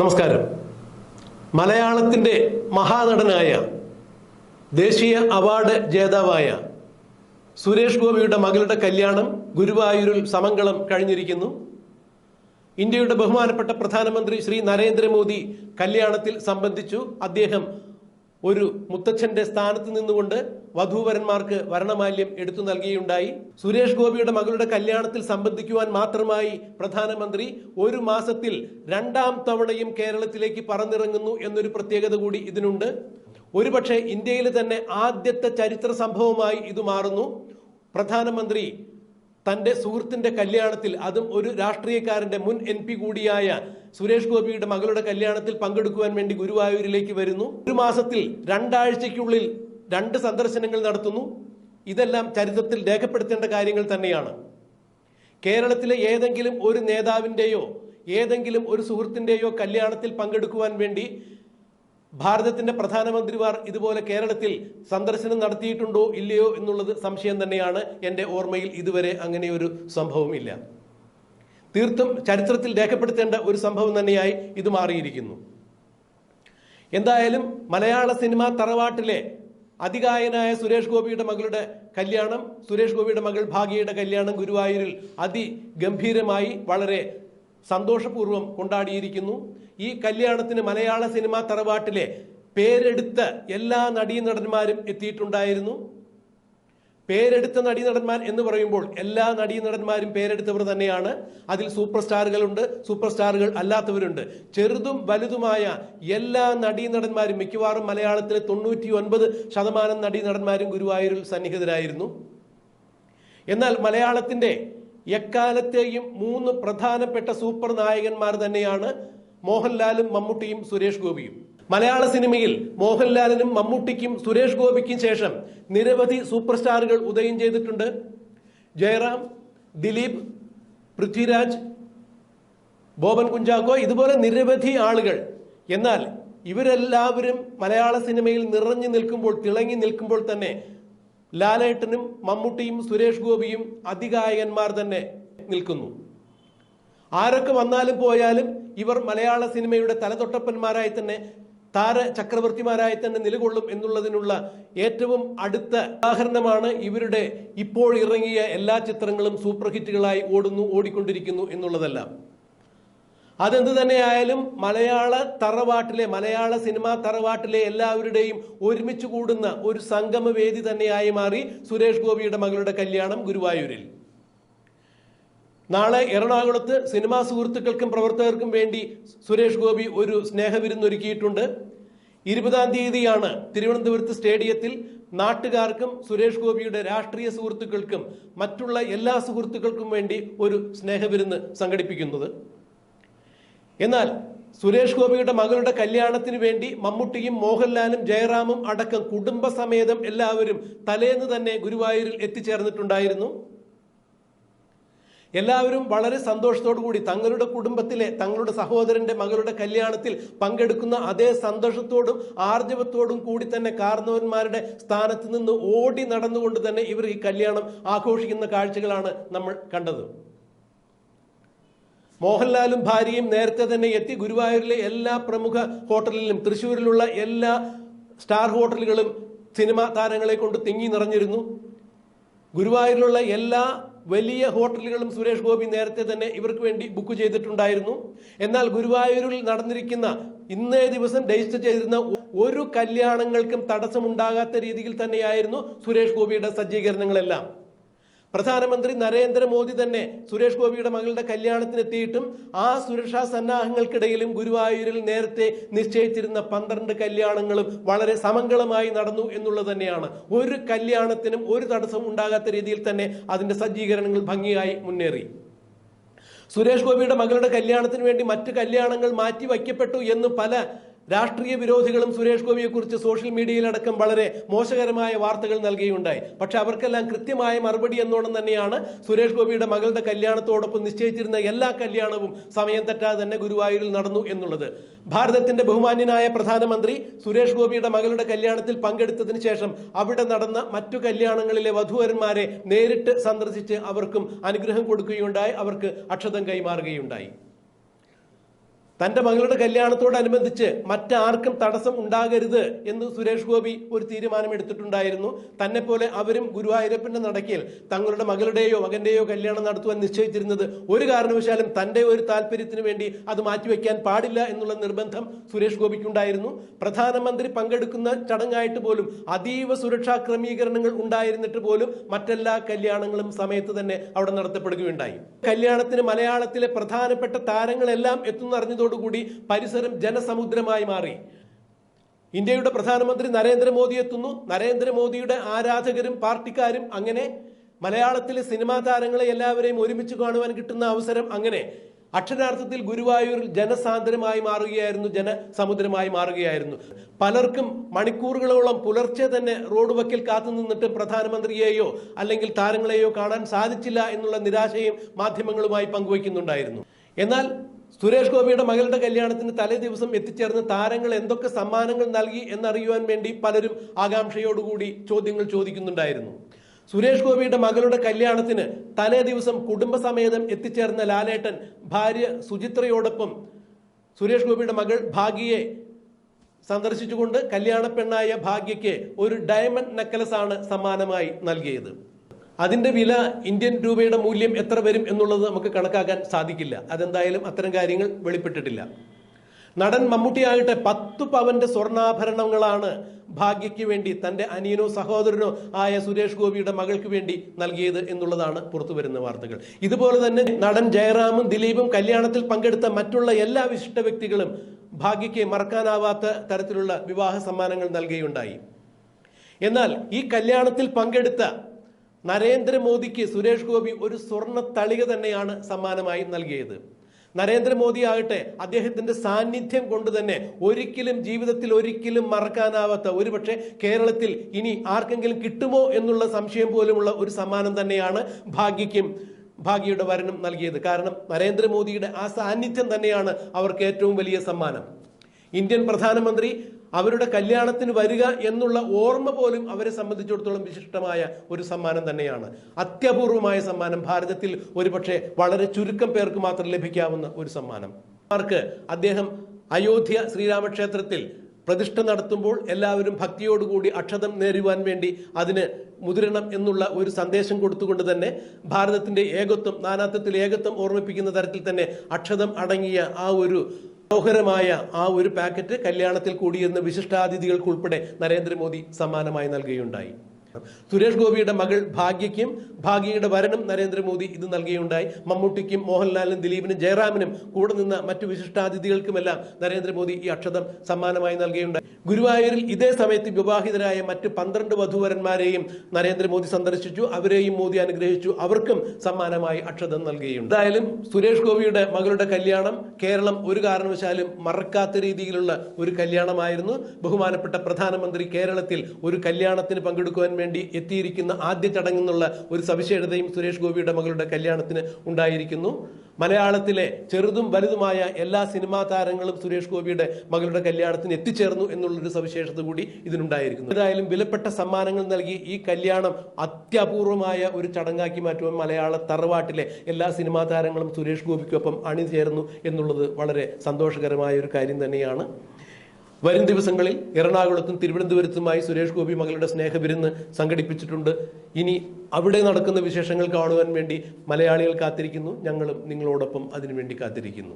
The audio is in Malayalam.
നമസ്കാരം. മലയാളത്തിന്റെ മഹാനടനായ ദേശീയ അവാർഡ് ജേതാവായ സുരേഷ് ഗോപിയുടെ മകളുടെ കല്യാണം ഗുരുവായൂരിൽ സമങ്കളം കഴിഞ്ഞിരിക്കുന്നു. ഇന്ത്യയുടെ ബഹുമാനപ്പെട്ട പ്രധാനമന്ത്രി ശ്രീ നരേന്ദ്രമോദി കല്യാണത്തിൽ സംബന്ധിച്ചു അദ്ദേഹം ഒരു മുത്തച്ഛന്റെ സ്ഥാനത്ത് നിന്നുകൊണ്ട് വധൂവരന്മാർക്ക് വരണമാല്യം എടുത്തു നൽകിയുണ്ടായി. സുരേഷ് ഗോപിയുടെ മകളുടെ കല്യാണത്തിൽ സംബന്ധിക്കുവാൻ മാത്രമായി പ്രധാനമന്ത്രി ഒരു മാസത്തിൽ രണ്ടാം തവണയും കേരളത്തിലേക്ക് പറന്നിറങ്ങുന്നു എന്നൊരു പ്രത്യേകത കൂടി ഇതിനുണ്ട്. ഒരുപക്ഷെ ഇന്ത്യയിൽ തന്നെ ആദ്യത്തെ ചരിത്ര സംഭവമായി ഇത് മാറുന്നു. പ്രധാനമന്ത്രി തന്റെ സുഹൃത്തിന്റെ കല്യാണത്തിൽ അതും ഒരു രാഷ്ട്രീയക്കാരന്റെ മുൻ പി കൂടിയായ സുരേഷ് ഗോപിയുടെ മകളുടെ കല്യാണത്തിൽ പങ്കെടുക്കുവാൻ വേണ്ടി ഗുരുവായൂരിലേക്ക് വരുന്നു. ഒരു മാസത്തിൽ രണ്ടാഴ്ചയ്ക്കുള്ളിൽ രണ്ട് സന്ദർശനങ്ങൾ നടത്തുന്നു. ഇതെല്ലാം ചരിത്രത്തിൽ രേഖപ്പെടുത്തേണ്ട കാര്യങ്ങൾ തന്നെയാണ്. കേരളത്തിലെ ഏതെങ്കിലും ഒരു നേതാവിന്റെയോ ഏതെങ്കിലും ഒരു സുഹൃത്തിന്റെയോ കല്യാണത്തിൽ പങ്കെടുക്കുവാൻ വേണ്ടി ഭാരതത്തിന്റെ പ്രധാനമന്ത്രിമാർ ഇതുപോലെ കേരളത്തിൽ സന്ദർശനം നടത്തിയിട്ടുണ്ടോ ഇല്ലയോ എന്നുള്ളത് സംശയം തന്നെയാണ്. എന്റെ ഓർമ്മയിൽ ഇതുവരെ അങ്ങനെ ഒരു സംഭവമില്ല. തീർത്തും ചരിത്രത്തിൽ രേഖപ്പെടുത്തേണ്ട ഒരു സംഭവം തന്നെയായി ഇത് മാറിയിരിക്കുന്നു. എന്തായാലും മലയാള സിനിമ തറവാട്ടിലെ അതികായനായ സുരേഷ് ഗോപിയുടെ മകളുടെ കല്യാണം സുരേഷ് ഗോപിയുടെ മകൾ ഭാഗ്യയുടെ കല്യാണം ഗുരുവായൂരിൽ അതിഗംഭീരമായി വളരെ സന്തോഷപൂർവം കൊണ്ടാടിയിരിക്കുന്നു. ഈ കല്യാണത്തിന് മലയാള സിനിമ തറവാട്ടിലെ പേരെടുത്ത എല്ലാ നടീനടന്മാരും എത്തിയിട്ടുണ്ടായിരുന്നു. പേരെടുത്ത നടീനടന്മാർ എന്ന് പറയുമ്പോൾ എല്ലാ നടീനടന്മാരും പേരെടുത്തവർ തന്നെയാണ്. അതിൽ സൂപ്പർ സ്റ്റാറുകളുണ്ട് സൂപ്പർ സ്റ്റാറുകൾ അല്ലാത്തവരുണ്ട്. ചെറുതും വലുതുമായ എല്ലാ നടീനടന്മാരും മിക്കവാറും മലയാളത്തിലെ തൊണ്ണൂറ്റി ഒൻപത് ശതമാനം നടീനടന്മാരും ഗുരുവായൂരിൽ സന്നിഹിതരായിരുന്നു. എന്നാൽ മലയാളത്തിന്റെ എക്കാലത്തെയും മൂന്ന് പ്രധാനപ്പെട്ട സൂപ്പർ നായകന്മാർ തന്നെയാണ് മോഹൻലാലും മമ്മൂട്ടിയും സുരേഷ് ഗോപിയും. മലയാള സിനിമയിൽ മോഹൻലാലിനും മമ്മൂട്ടിക്കും സുരേഷ് ഗോപിക്കും ശേഷം നിരവധി സൂപ്പർ സ്റ്റാറുകൾ ഉദയം ചെയ്തിട്ടുണ്ട്. ജയറാം ദിലീപ് പൃഥ്വിരാജ് ബോബൻ കുഞ്ചാക്കോ ഇതുപോലെ നിരവധി ആളുകൾ. എന്നാൽ ഇവരെല്ലാവരും മലയാള സിനിമയിൽ നിറഞ്ഞു നിൽക്കുമ്പോൾ തിളങ്ങി നിൽക്കുമ്പോൾ തന്നെ ലാലേട്ടനും മമ്മൂട്ടിയും സുരേഷ് ഗോപിയും അതികായകന്മാർ തന്നെ നിൽക്കുന്നു. ആരൊക്കെ വന്നാലും പോയാലും ഇവർ മലയാള സിനിമയുടെ തലതൊട്ടപ്പന്മാരായി തന്നെ താര ചക്രവർത്തിമാരായി തന്നെ നിലകൊള്ളും എന്നുള്ളതിനുള്ള ഏറ്റവും അടുത്ത ഉദാഹരണമാണ് ഇവരുടെ ഇപ്പോൾ ഇറങ്ങിയ എല്ലാ ചിത്രങ്ങളും സൂപ്പർ ഹിറ്റുകളായി ഓടുന്നു ഓടിക്കൊണ്ടിരിക്കുന്നു എന്നുള്ളതെല്ലാം. അതെന്ത് തന്നെയായാലും മലയാള തറവാട്ടിലെ മലയാള സിനിമാ തറവാട്ടിലെ എല്ലാവരുടെയും ഒരുമിച്ച് കൂടുന്ന ഒരു സംഗമവേദി തന്നെയായി മാറി സുരേഷ് ഗോപിയുടെ മകളുടെ കല്യാണം ഗുരുവായൂരിൽ. നാളെ എറണാകുളത്ത് സിനിമാ സുഹൃത്തുക്കൾക്കും പ്രവർത്തകർക്കും വേണ്ടി സുരേഷ് ഗോപി ഒരു സ്നേഹവിരുന്നൊരുക്കിയിട്ടുണ്ട് ഇരുപതാം തീയതിയാണ് തിരുവനന്തപുരത്ത് സ്റ്റേഡിയത്തിൽ നാട്ടുകാർക്കും സുരേഷ് ഗോപിയുടെ രാഷ്ട്രീയ സുഹൃത്തുക്കൾക്കും മറ്റുള്ള എല്ലാ സുഹൃത്തുക്കൾക്കും വേണ്ടി ഒരു സ്നേഹവിരുന്ന് സംഘടിപ്പിക്കുന്നത്. എന്നാൽ സുരേഷ് ഗോപിയുടെ മകളുടെ കല്യാണത്തിന് വേണ്ടി മമ്മൂട്ടിയും മോഹൻലാലും ജയറാമും അടക്കം കുടുംബസമേതം എല്ലാവരും തലേന്ന് തന്നെ ഗുരുവായൂരിൽ എത്തിച്ചേർന്നിട്ടുണ്ടായിരുന്നു. എല്ലാവരും വളരെ സന്തോഷത്തോടു കൂടി തങ്ങളുടെ കുടുംബത്തിലെ തങ്ങളുടെ സഹോദരന്റെ മകളുടെ കല്യാണത്തിൽ പങ്കെടുക്കുന്ന അതേ സന്തോഷത്തോടും ആർജവത്തോടും കൂടി തന്നെ കാർന്നവന്മാരുടെ സ്ഥാനത്ത് നിന്ന് ഓടി നടന്നുകൊണ്ട് തന്നെ ഇവർ ഈ കല്യാണം ആഘോഷിക്കുന്ന കാഴ്ചകളാണ് നമ്മൾ കണ്ടത്. മോഹൻലാലും ഭാര്യയും നേരത്തെ തന്നെ എത്തി ഗുരുവായൂരിലെ എല്ലാ പ്രമുഖ ഹോട്ടലിലും തൃശ്ശൂരിലുള്ള എല്ലാ സ്റ്റാർ ഹോട്ടലുകളും സിനിമാ താരങ്ങളെ കൊണ്ട് തിങ്ങി നിറഞ്ഞിരുന്നു. ഗുരുവായൂരിലുള്ള എല്ലാ വലിയ ഹോട്ടലുകളും സുരേഷ് ഗോപി നേരത്തെ തന്നെ ഇവർക്ക് വേണ്ടി ബുക്ക് ചെയ്തിട്ടുണ്ടായിരുന്നു. എന്നാൽ ഗുരുവായൂരിൽ നടന്നിരിക്കുന്ന ഇന്നേ ദിവസം രജിസ്റ്റർ ചെയ്തിരുന്ന ഒരു കല്യാണങ്ങൾക്കും തടസ്സമുണ്ടാകാത്ത രീതിയിൽ തന്നെയായിരുന്നു സുരേഷ് ഗോപിയുടെ സജ്ജീകരണങ്ങളെല്ലാം. പ്രധാനമന്ത്രി നരേന്ദ്രമോദി തന്നെ സുരേഷ് ഗോപിയുടെ മകളുടെ കല്യാണത്തിനെത്തിയിട്ടും ആ സുരക്ഷാ സന്നാഹങ്ങൾക്കിടയിലും ഗുരുവായൂരിൽ നേരത്തെ നിശ്ചയിച്ചിരുന്ന പന്ത്രണ്ട് കല്യാണങ്ങളും വളരെ സമംഗളമായി നടന്നു എന്നുള്ളത് തന്നെയാണ്. ഒരു കല്യാണത്തിനും ഒരു തടസ്സവും ഉണ്ടാകാത്ത രീതിയിൽ തന്നെ അതിന്റെ സജ്ജീകരണങ്ങൾ ഭംഗിയായി മുന്നേറി. സുരേഷ് ഗോപിയുടെ മകളുടെ കല്യാണത്തിന് വേണ്ടി മറ്റു കല്യാണങ്ങൾ മാറ്റി വയ്ക്കപ്പെട്ടു എന്ന് പല രാഷ്ട്രീയ വിരോധികളും സുരേഷ് ഗോപിയെക്കുറിച്ച് സോഷ്യൽ മീഡിയയിലടക്കം വളരെ മോശകരമായ വാർത്തകൾ നൽകുകയുണ്ടായി പക്ഷെ അവർക്കെല്ലാം കൃത്യമായ മറുപടി എന്നോണം തന്നെയാണ് സുരേഷ് ഗോപിയുടെ മകളുടെ കല്യാണത്തോടൊപ്പം നിശ്ചയിച്ചിരുന്ന എല്ലാ കല്യാണവും സമയം തെറ്റാതെ തന്നെ ഗുരുവായൂരിൽ നടന്നു എന്നുള്ളത്. ഭാരതത്തിന്റെ ബഹുമാന്യനായ പ്രധാനമന്ത്രി സുരേഷ് ഗോപിയുടെ മകളുടെ കല്യാണത്തിൽ പങ്കെടുത്തതിന് ശേഷം അവിടെ നടന്ന മറ്റു കല്യാണങ്ങളിലെ വധുവരന്മാരെ നേരിട്ട് സന്ദർശിച്ച് അവർക്കും അനുഗ്രഹം കൊടുക്കുകയുണ്ടായി. അവർക്ക് അക്ഷതം കൈമാറുകയുണ്ടായി. തന്റെ മകളുടെ കല്യാണത്തോടനുബന്ധിച്ച് മറ്റാർക്കും തടസ്സം ഉണ്ടാകരുത് എന്ന് സുരേഷ് ഗോപി ഒരു തീരുമാനമെടുത്തിട്ടുണ്ടായിരുന്നു. തന്നെ പോലെ അവരും ഗുരുവായൂരപ്പന്റെ നടക്കിൽ തങ്ങളുടെ മകളുടെയോ മകന്റെയോ കല്യാണം നടത്തുവാൻ നിശ്ചയിച്ചിരുന്നത് ഒരു കാരണവശാലും തന്റെ ഒരു താല്പര്യത്തിന് വേണ്ടി അത് മാറ്റിവെക്കാൻ പാടില്ല എന്നുള്ള നിർബന്ധം സുരേഷ് ഗോപിക്കുണ്ടായിരുന്നു. പ്രധാനമന്ത്രി പങ്കെടുക്കുന്ന ചടങ്ങായിട്ട് പോലും അതീവ സുരക്ഷാ ക്രമീകരണങ്ങൾ ഉണ്ടായിരുന്നിട്ട് പോലും മറ്റെല്ലാ കല്യാണങ്ങളും സമയത്ത് തന്നെ അവിടെ നടത്തപ്പെടുകയുണ്ടായി. കല്യാണത്തിന് മലയാളത്തിലെ പ്രധാനപ്പെട്ട താരങ്ങളെല്ലാം എത്തുന്നറിഞ്ഞതോടുകൂടി പരിസരം ജനസമുദ്രമായി മാറി. ഇന്ത്യയുടെ പ്രധാനമന്ത്രി നരേന്ദ്രമോദി എത്തുന്നു. നരേന്ദ്രമോദിയുടെ ആരാധകരും പാർട്ടിക്കാരും അങ്ങനെ മലയാളത്തിലെ സിനിമാ താരങ്ങളെ എല്ലാവരെയും ഒരുമിച്ച് കാണുവാൻ കിട്ടുന്ന അവസരം അങ്ങനെ അക്ഷരാർത്ഥത്തിൽ ഗുരുവായൂരിൽ ജനസാന്ദ്രമായി മാറുകയായിരുന്നു ജനസമുദ്രമായി മാറുകയായിരുന്നു. പലർക്കും മണിക്കൂറുകളോളം പുലർച്ചെ തന്നെ റോഡ് വക്കിൽ കാത്തു നിന്നിട്ട് പ്രധാനമന്ത്രിയെയോ അല്ലെങ്കിൽ താരങ്ങളെയോ കാണാൻ സാധിച്ചില്ല എന്നുള്ള നിരാശയും മാധ്യമങ്ങളുമായി പങ്കുവയ്ക്കുന്നുണ്ടായിരുന്നു. എന്നാൽ സുരേഷ് ഗോപിയുടെ മകളുടെ കല്യാണത്തിന് തലേ ദിവസം എത്തിച്ചേർന്ന് താരങ്ങൾ എന്തൊക്കെ സമ്മാനങ്ങൾ നൽകി എന്നറിയുവാൻ വേണ്ടി പലരും ആകാംക്ഷയോടുകൂടി ചോദ്യങ്ങൾ ചോദിക്കുന്നുണ്ടായിരുന്നു. സുരേഷ് ഗോപിയുടെ മകളുടെ കല്യാണത്തിന് തലേ ദിവസം കുടുംബസമേതം എത്തിച്ചേർന്ന ലാലേട്ടൻ ഭാര്യ സുചിത്രയോടൊപ്പം സുരേഷ് ഗോപിയുടെ മകൾ ഭാഗ്യയെ സന്ദർശിച്ചുകൊണ്ട് കല്യാണ പെണ്ണായ ഭാഗ്യയ്ക്ക് ഒരു ഡയമണ്ട് നെക്ലസ് ആണ് സമ്മാനമായി നൽകിയത്. അതിന്റെ വില ഇന്ത്യൻ രൂപയുടെ മൂല്യം എത്ര വരും എന്നുള്ളത് നമുക്ക് കണക്കാക്കാൻ സാധിക്കില്ല. അതെന്തായാലും അത്തരം കാര്യങ്ങൾ വെളിപ്പെട്ടിട്ടില്ല. നടൻ മമ്മൂട്ടിയാകട്ടെ പത്തു പവന്റെ സ്വർണാഭരണങ്ങളാണ് ഭാഗ്യയ്ക്ക് വേണ്ടി തന്റെ അനിയനോ സഹോദരനോ ആയ സുരേഷ് ഗോപിയുടെ മകൾക്ക് വേണ്ടി നൽകിയത് എന്നുള്ളതാണ് പുറത്തു വരുന്ന വാർത്തകൾ. ഇതുപോലെ തന്നെ നടൻ ജയറാമും ദിലീപും കല്യാണത്തിൽ പങ്കെടുത്ത മറ്റുള്ള എല്ലാ വിശിഷ്ട വ്യക്തികളും ഭാഗ്യയ്ക്ക് മറക്കാനാവാത്ത തരത്തിലുള്ള വിവാഹ സമ്മാനങ്ങൾ നൽകുകയുണ്ടായി. എന്നാൽ ഈ കല്യാണത്തിൽ പങ്കെടുത്ത നരേന്ദ്രമോദിക്ക് സുരേഷ് ഗോപി ഒരു സ്വർണ തളിക തന്നെയാണ് സമ്മാനമായി നൽകിയത്. നരേന്ദ്രമോദി ആകട്ടെ അദ്ദേഹത്തിന്റെ സാന്നിധ്യം കൊണ്ട് തന്നെ ഒരിക്കലും ജീവിതത്തിൽ ഒരിക്കലും മറക്കാനാവാത്ത ഒരുപക്ഷെ കേരളത്തിൽ ഇനി ആർക്കെങ്കിലും കിട്ടുമോ എന്നുള്ള സംശയം പോലുമുള്ള ഒരു സമ്മാനം തന്നെയാണ് ഭാഗ്യക്കും ഭാഗ്യയുടെ വരനും നൽകിയത്. കാരണം നരേന്ദ്രമോദിയുടെ ആ സാന്നിധ്യം തന്നെയാണ് അവർക്ക് ഏറ്റവും വലിയ സമ്മാനം. ഇന്ത്യൻ പ്രധാനമന്ത്രി അവരുടെ കല്യാണത്തിന് വരിക എന്നുള്ള ഓർമ്മ പോലും അവരെ സംബന്ധിച്ചിടത്തോളം വിശിഷ്ടമായ ഒരു സമ്മാനം തന്നെയാണ്. അത്യപൂർവമായ സമ്മാനം. ഭാരതത്തിൽ ഒരുപക്ഷെ വളരെ ചുരുക്കം പേർക്ക് മാത്രം ലഭിക്കാവുന്ന ഒരു സമ്മാനം. മാർക്ക് അദ്ദേഹം അയോധ്യ ശ്രീരാമക്ഷേത്രത്തിൽ പ്രതിഷ്ഠ നടത്തുമ്പോൾ എല്ലാവരും ഭക്തിയോടുകൂടി അക്ഷതം നേരുവാൻ വേണ്ടി അതിന് മുതിരണം എന്നുള്ള ഒരു സന്ദേശം കൊടുത്തുകൊണ്ട് തന്നെ ഭാരതത്തിന്റെ ഏകത്വം നാനാത്വത്തിൽ ഏകത്വം ഓർമ്മിപ്പിക്കുന്ന തരത്തിൽ തന്നെ അക്ഷതം അടങ്ങിയ ആ ഒരു മനോഹരമായ ആ ഒരു പാക്കറ്റ് കല്യാണത്തിൽ കൂടിയിരുന്ന വിശിഷ്ടാതിഥികൾക്കുൾപ്പെടെ നരേന്ദ്രമോദി സമ്മാനമായി നൽകുകയുണ്ടായി. സുരേഷ് ഗോപിയുടെ മകൾ ഭാഗ്യയ്ക്കും ഭാഗ്യയുടെ വരനും നരേന്ദ്രമോദി ഇത് നൽകുകയുണ്ടായി മമ്മൂട്ടിക്കും മോഹൻലാലിനും ദിലീപിനും ജയറാമിനും കൂടെ നിന്ന മറ്റു വിശിഷ്ടാതിഥികൾക്കുമെല്ലാം നരേന്ദ്രമോദി ഈ അക്ഷതം സമ്മാനമായി നൽകുകയുണ്ടായി ഗുരുവായൂരിൽ ഇതേ സമയത്ത് വിവാഹിതരായ മറ്റ് പന്ത്രണ്ട് വധുവരന്മാരെയും നരേന്ദ്രമോദി സന്ദർശിച്ചു. അവരെയും മോദി അനുഗ്രഹിച്ചു. അവർക്കും സമ്മാനമായി അക്ഷതം നൽകുകയുണ്ട് എന്തായാലും സുരേഷ് ഗോപിയുടെ മകളുടെ കല്യാണം കേരളം ഒരു കാരണവശാലും മറക്കാത്ത രീതിയിലുള്ള ഒരു കല്യാണമായിരുന്നു. ബഹുമാനപ്പെട്ട പ്രധാനമന്ത്രി കേരളത്തിൽ ഒരു കല്യാണത്തിന് പങ്കെടുക്കുവാൻ വേണ്ടി എത്തിയിരിക്കുന്ന ആദ്യ ചടങ്ങെന്നുള്ള ഒരു സവിശേഷതയും സുരേഷ് ഗോപിയുടെ മകളുടെ കല്യാണത്തിന് ഉണ്ടായിരിക്കുന്നു. മലയാളത്തിലെ ചെറുതും വലുതുമായ എല്ലാ സിനിമാ താരങ്ങളും സുരേഷ് ഗോപിയുടെ മകളുടെ കല്യാണത്തിന് എത്തിച്ചേർന്നു എന്നുള്ളൊരു സവിശേഷത കൂടി ഇതിനുണ്ടായിരിക്കുന്നു. ഏതായാലും വിലപ്പെട്ട സമ്മാനങ്ങൾ നൽകി ഈ കല്യാണം അത്യപൂർവമായ ഒരു ചടങ്ങാക്കി മാറ്റുവാൻ മലയാള തറവാട്ടിലെ എല്ലാ സിനിമാ താരങ്ങളും സുരേഷ് ഗോപിക്കൊപ്പം അണിചേർന്നു എന്നുള്ളത് വളരെ സന്തോഷകരമായ ഒരു കാര്യം തന്നെയാണ്. വരും ദിവസങ്ങളിൽ എറണാകുളത്തും തിരുവനന്തപുരത്തുമായി സുരേഷ് ഗോപി മകളുടെ സ്നേഹവിരുന്ന് സംഘടിപ്പിച്ചിട്ടുണ്ട്. ഇനി അവിടെ നടക്കുന്ന വിശേഷങ്ങൾ കാണുവാൻ വേണ്ടി മലയാളികൾ കാത്തിരിക്കുന്നു. ഞങ്ങളും നിങ്ങളോടൊപ്പം അതിനുവേണ്ടി കാത്തിരിക്കുന്നു.